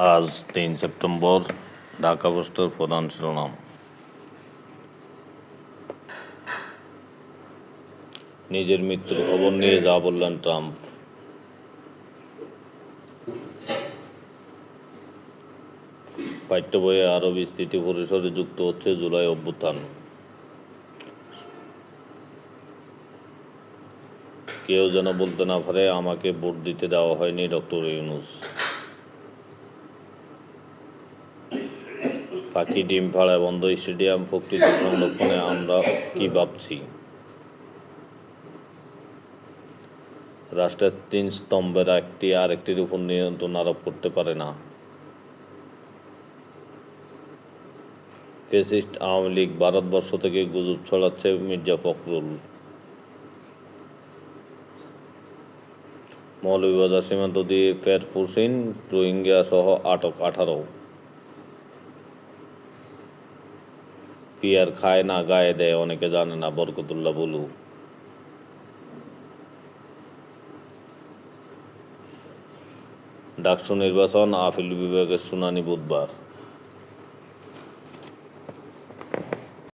আজ তিন সেপ্টেম্বর, ঢাকা পোস্টের প্রধান শিরোনাম। নিজের মৃত্যুর খবর নিয়ে যা বললেন ট্রাম্প। পাঠ্য বইয়ে আরও বিস্তৃতি পরিসরে যুক্ত হচ্ছে জুলাই অভ্যুত্থান। কেউ যেন বলতে না পারে, আমাকে ভোট দিতে দেওয়া হয়নি ডক্টর ইউনুস। পাখি, ডিম ফাড়ায় বন্ধ স্টেডিয়াম, প্রকৃতি সংরক্ষণে আমরা কি ভাবছি? রাষ্ট্রের তিন স্তম্ভের একটি আরেকটির উপর নিয়ন্ত্রণ আরোপ করতে পারে না। ফেসিস্ট আওয়ামী লীগ ভারতবর্ষ থেকে গুজব ছড়াচ্ছে মির্জা ফখরুল। মৌলভীবাজার সীমান্ত দিয়ে ফের ফুসিন রোহিঙ্গা সহ আটক আঠারো। পিয়ার খায় না, গায়ে দেয়, অনেকে জানে না, বরকতুল্লাহ বলু। ডাকসু নির্বাচন, আপিল বিভাগের শুনানি বুধবার।